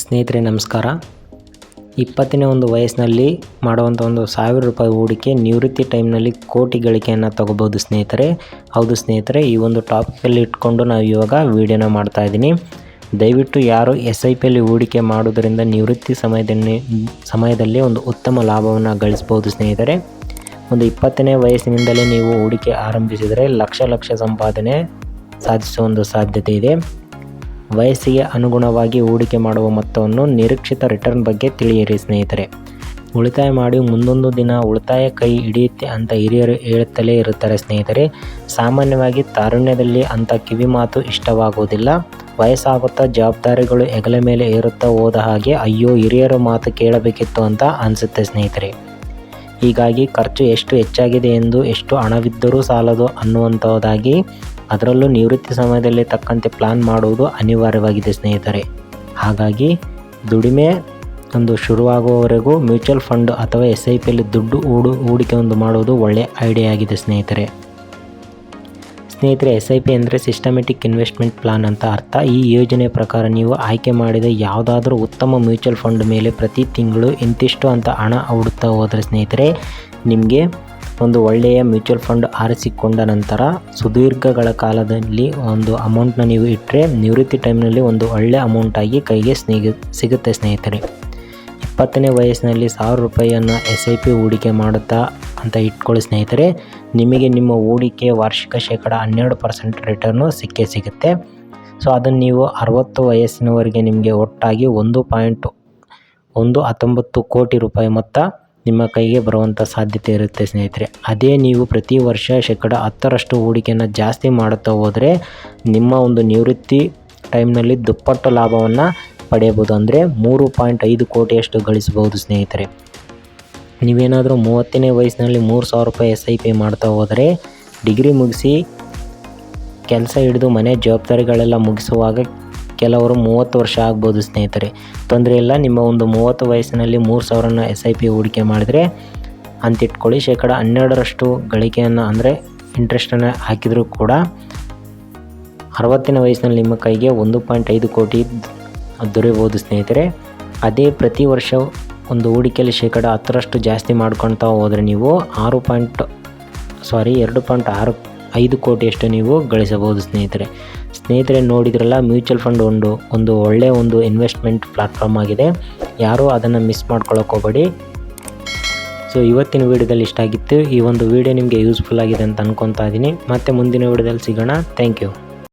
ಸ್ನೇಹಿತರೆ, ನಮಸ್ಕಾರ. ಇಪ್ಪತ್ತನೇ ಒಂದು ವಯಸ್ಸಿನಲ್ಲಿ ಮಾಡುವಂಥ ಒಂದು ಸಾವಿರ ರೂಪಾಯಿ ಹೂಡಿಕೆ ನಿವೃತ್ತಿ ಟೈಮ್ನಲ್ಲಿ ಕೋಟಿ ಗಳಿಕೆಯನ್ನು ತಗೋಬೋದು ಸ್ನೇಹಿತರೆ. ಹೌದು ಸ್ನೇಹಿತರೆ, ಈ ಒಂದು ಟಾಪಿಕಲ್ಲಿ ಇಟ್ಕೊಂಡು ನಾವು ಇವಾಗ ವೀಡಿಯೋನ ಮಾಡ್ತಾ ಇದ್ದೀನಿ. ದಯವಿಟ್ಟು ಯಾರು ಎಸ್ ಐ ಪಿಯಲ್ಲಿ ಹೂಡಿಕೆ ಮಾಡೋದರಿಂದ ನಿವೃತ್ತಿ ಸಮಯದಲ್ಲಿ ಸಮಯದಲ್ಲಿ ಒಂದು ಉತ್ತಮ ಲಾಭವನ್ನು ಗಳಿಸ್ಬೋದು ಸ್ನೇಹಿತರೆ. ಒಂದು ಇಪ್ಪತ್ತನೇ ವಯಸ್ಸಿನಿಂದಲೇ ನೀವು ಹೂಡಿಕೆ ಆರಂಭಿಸಿದರೆ ಲಕ್ಷ ಲಕ್ಷ ಸಂಪಾದನೆ ಸಾಧಿಸುವ ಒಂದು ಸಾಧ್ಯತೆ ಇದೆ. ವಯಸ್ಸಿಗೆ ಅನುಗುಣವಾಗಿ ಹೂಡಿಕೆ ಮಾಡುವ ಮೊತ್ತವನ್ನು ನಿರೀಕ್ಷಿತ ರಿಟರ್ನ್ ಬಗ್ಗೆ ತಿಳಿಯಿರಿ ಸ್ನೇಹಿತರೆ. ಉಳಿತಾಯ ಮಾಡಿ ಮುಂದೊಂದು ದಿನ ಉಳಿತಾಯ ಕೈ ಹಿಡಿಯುತ್ತೆ ಅಂತ ಹಿರಿಯರು ಹೇಳುತ್ತಲೇ ಇರುತ್ತಾರೆ ಸ್ನೇಹಿತರೆ. ಸಾಮಾನ್ಯವಾಗಿ ತಾರುಣ್ಯದಲ್ಲಿ ಅಂಥ ಕಿವಿ ಮಾತು ಇಷ್ಟವಾಗುವುದಿಲ್ಲ. ವಯಸ್ಸಾಗುತ್ತಾ ಜವಾಬ್ದಾರಿಗಳು ಹೆಗಲ ಮೇಲೆ ಏರುತ್ತಾ ಹೋದ ಹಾಗೆ ಅಯ್ಯೋ ಹಿರಿಯರ ಮಾತು ಕೇಳಬೇಕಿತ್ತು ಅಂತ ಅನಿಸುತ್ತೆ ಸ್ನೇಹಿತರೆ. ಹೀಗಾಗಿ ಖರ್ಚು ಎಷ್ಟು ಹೆಚ್ಚಾಗಿದೆ ಎಂದು ಎಷ್ಟು ಹಣವಿದ್ದರೂ ಸಾಲದು ಅನ್ನುವಂಥದ್ದಾಗಿ ಅದರಲ್ಲೂ ನಿವೃತ್ತಿ ಸಮಯದಲ್ಲಿ ತಕ್ಕಂತೆ ಪ್ಲಾನ್ ಮಾಡುವುದು ಅನಿವಾರ್ಯವಾಗಿದೆ ಸ್ನೇಹಿತರೆ. ಹಾಗಾಗಿ ದುಡಿಮೆ ಒಂದು ಶುರುವಾಗುವವರೆಗೂ ಮ್ಯೂಚುವಲ್ ಫಂಡ್ ಅಥವಾ ಎಸ್ ಐ ಪಿಯಲ್ಲಿ ದುಡ್ಡು ಹೂಡು, ಹೂಡಿಕೆ ಒಂದು ಮಾಡುವುದು ಒಳ್ಳೆಯ ಐಡಿಯಾ ಆಗಿದೆ ಸ್ನೇಹಿತರೆ. ಸ್ನೇಹಿತರೆ ಎಸ್ ಐ ಪಿ ಅಂದರೆ ಸಿಸ್ಟಮೆಟಿಕ್ ಇನ್ವೆಸ್ಟ್ಮೆಂಟ್ ಪ್ಲಾನ್ ಅಂತ ಅರ್ಥ. ಈ ಯೋಜನೆ ಪ್ರಕಾರ ನೀವು ಆಯ್ಕೆ ಮಾಡಿದ ಯಾವುದಾದ್ರೂ ಉತ್ತಮ ಮ್ಯೂಚುವಲ್ ಫಂಡ್ ಮೇಲೆ ಪ್ರತಿ ತಿಂಗಳು ಇಂತಿಷ್ಟು ಅಂತ ಹಣ ಹೂಡುತ್ತಾ ಹೋದರೆ ಸ್ನೇಹಿತರೆ, ನಿಮಗೆ ಒಂದು ಒಳ್ಳೆಯ ಮ್ಯೂಚುವಲ್ ಫಂಡ್ ಆರಿಸಿಕೊಂಡ ನಂತರ ಸುದೀರ್ಘಗಳ ಕಾಲದಲ್ಲಿ ಒಂದು ಅಮೌಂಟ್ನ ನೀವು ಇಟ್ಟರೆ ನಿವೃತ್ತಿ ಟೈಮ್ನಲ್ಲಿ ಒಂದು ಒಳ್ಳೆಯ ಅಮೌಂಟಾಗಿ ಕೈಗೆ ಸ್ನೇಹಿ, ಸಿಗುತ್ತೆ ಸ್ನೇಹಿತರೆ. ಇಪ್ಪತ್ತನೇ ವಯಸ್ಸಿನಲ್ಲಿ ಸಾವಿರ ರೂಪಾಯಿಯನ್ನು ಎಸ್ ಐ ಪಿ ಹೂಡಿಕೆ ಮಾಡುತ್ತಾ ಅಂತ ಇಟ್ಕೊಳ್ಳಿ ಸ್ನೇಹಿತರೆ. ನಿಮಗೆ ನಿಮ್ಮ ಹೂಡಿಕೆ ವಾರ್ಷಿಕ ಶೇಕಡ ಹನ್ನೆರಡು ಪರ್ಸೆಂಟ್ ರಿಟರ್ನು ಸಿಕ್ಕೇ ಸಿಗುತ್ತೆ. ಸೊ, ಅದನ್ನು ನೀವು ಅರವತ್ತು ವಯಸ್ಸಿನವರೆಗೆ ನಿಮಗೆ ಒಟ್ಟಾಗಿ ಒಂದು ಪಾಯಿಂಟ್ ಒಂದು ಹತ್ತೊಂಬತ್ತು ಕೋಟಿ ರೂಪಾಯಿ ಮೊತ್ತ ನಿಮ್ಮ ಕೈಗೆ ಬರುವಂಥ ಸಾಧ್ಯತೆ ಇರುತ್ತೆ, ಸ್ನೇಹಿತರೆ. ಅದೇ ನೀವು ಪ್ರತಿ ವರ್ಷ ಶೇಕಡ ಹತ್ತರಷ್ಟು ಹೂಡಿಕೆಯನ್ನು ಜಾಸ್ತಿ ಮಾಡುತ್ತಾ ಹೋದರೆ ನಿಮ್ಮ ಒಂದು ನಿವೃತ್ತಿ ಟೈಮ್ನಲ್ಲಿ ದುಪ್ಪಟ್ಟು ಲಾಭವನ್ನು ಪಡೆಯಬಹುದು. ಅಂದರೆ ಮೂರು ಪಾಯಿಂಟ್ ಐದು ಕೋಟಿಯಷ್ಟು ಗಳಿಸಬಹುದು, ಸ್ನೇಹಿತರೆ. ನೀವೇನಾದರೂ ಮೂವತ್ತನೇ ವಯಸ್ಸಿನಲ್ಲಿ ಮೂರು ಸಾವಿರ ರೂಪಾಯಿ ಎಸ್ ಐ ಪಿ ಮಾಡ್ತಾ ಹೋದರೆ, ಡಿಗ್ರಿ ಮುಗಿಸಿ ಕೆಲಸ ಹಿಡಿದು ಮನೆ ಜವಾಬ್ದಾರಿಗಳೆಲ್ಲ ಮುಗಿಸುವಾಗ ಕೆಲವರು ಮೂವತ್ತು ವರ್ಷ ಆಗ್ಬೋದು ಸ್ನೇಹಿತರೆ. ತೊಂದರೆ ಇಲ್ಲ, ನಿಮ್ಮ ಒಂದು ಮೂವತ್ತು ವಯಸ್ಸಿನಲ್ಲಿ ಮೂರು ಸಾವಿರನ ಎಸ್ ಐ ಪಿ ಹೂಡಿಕೆ ಮಾಡಿದರೆ ಅಂತಿಟ್ಕೊಳ್ಳಿ. ಶೇಕಡ ಹನ್ನೆರಡರಷ್ಟು ಗಳಿಕೆಯನ್ನು ಅಂದರೆ ಇಂಟ್ರೆಸ್ಟನ್ನು ಹಾಕಿದರೂ ಕೂಡ ಅರವತ್ತಿನ ವಯಸ್ಸಿನಲ್ಲಿ ನಿಮ್ಮ ಕೈಗೆ ಒಂದು ಪಾಯಿಂಟ್ ಐದು ಕೋಟಿ ದೊರೆಯಬಹುದು ಸ್ನೇಹಿತರೆ. ಅದೇ ಪ್ರತಿ ವರ್ಷ ಒಂದು ಹೂಡಿಕೆಯಲ್ಲಿ ಶೇಕಡ ಹತ್ತರಷ್ಟು ಜಾಸ್ತಿ ಮಾಡ್ಕೊತಾ ಹೋದರೆ ನೀವು ಆರು ಪಾಯಿಂಟ್ ಸಾರಿ ಎರಡು ಪಾಯಿಂಟ್ ಆರು ಐದು ಕೋಟಿಯಷ್ಟು ನೀವು ಗಳಿಸಬಹುದು ಸ್ನೇಹಿತರೆ. ಸ್ನೇಹಿತರೆ ನೋಡಿದ್ರಲ್ಲ, ಮ್ಯೂಚುವಲ್ ಫಂಡ್ ಒಂದು ಒಂದು ಒಳ್ಳೆಯ ಒಂದು ಇನ್ವೆಸ್ಟ್ಮೆಂಟ್ ಪ್ಲಾಟ್ಫಾರ್ಮ್ ಆಗಿದೆ. ಯಾರೂ ಅದನ್ನು ಮಿಸ್ ಮಾಡ್ಕೊಳ್ಳೋಕೆ ಸೊ, ಇವತ್ತಿನ ವೀಡಿಯೋದಲ್ಲಿ ಇಷ್ಟ ಆಗಿತ್ತು. ಈ ಒಂದು ವೀಡಿಯೋ ನಿಮಗೆ ಯೂಸ್ಫುಲ್ ಆಗಿದೆ ಅಂತ ಅನ್ಕೊತಾ ಇದ್ದೀನಿ. ಮತ್ತೆ ಮುಂದಿನ ವೀಡಿಯೋದಲ್ಲಿ ಸಿಗೋಣ. Thank you.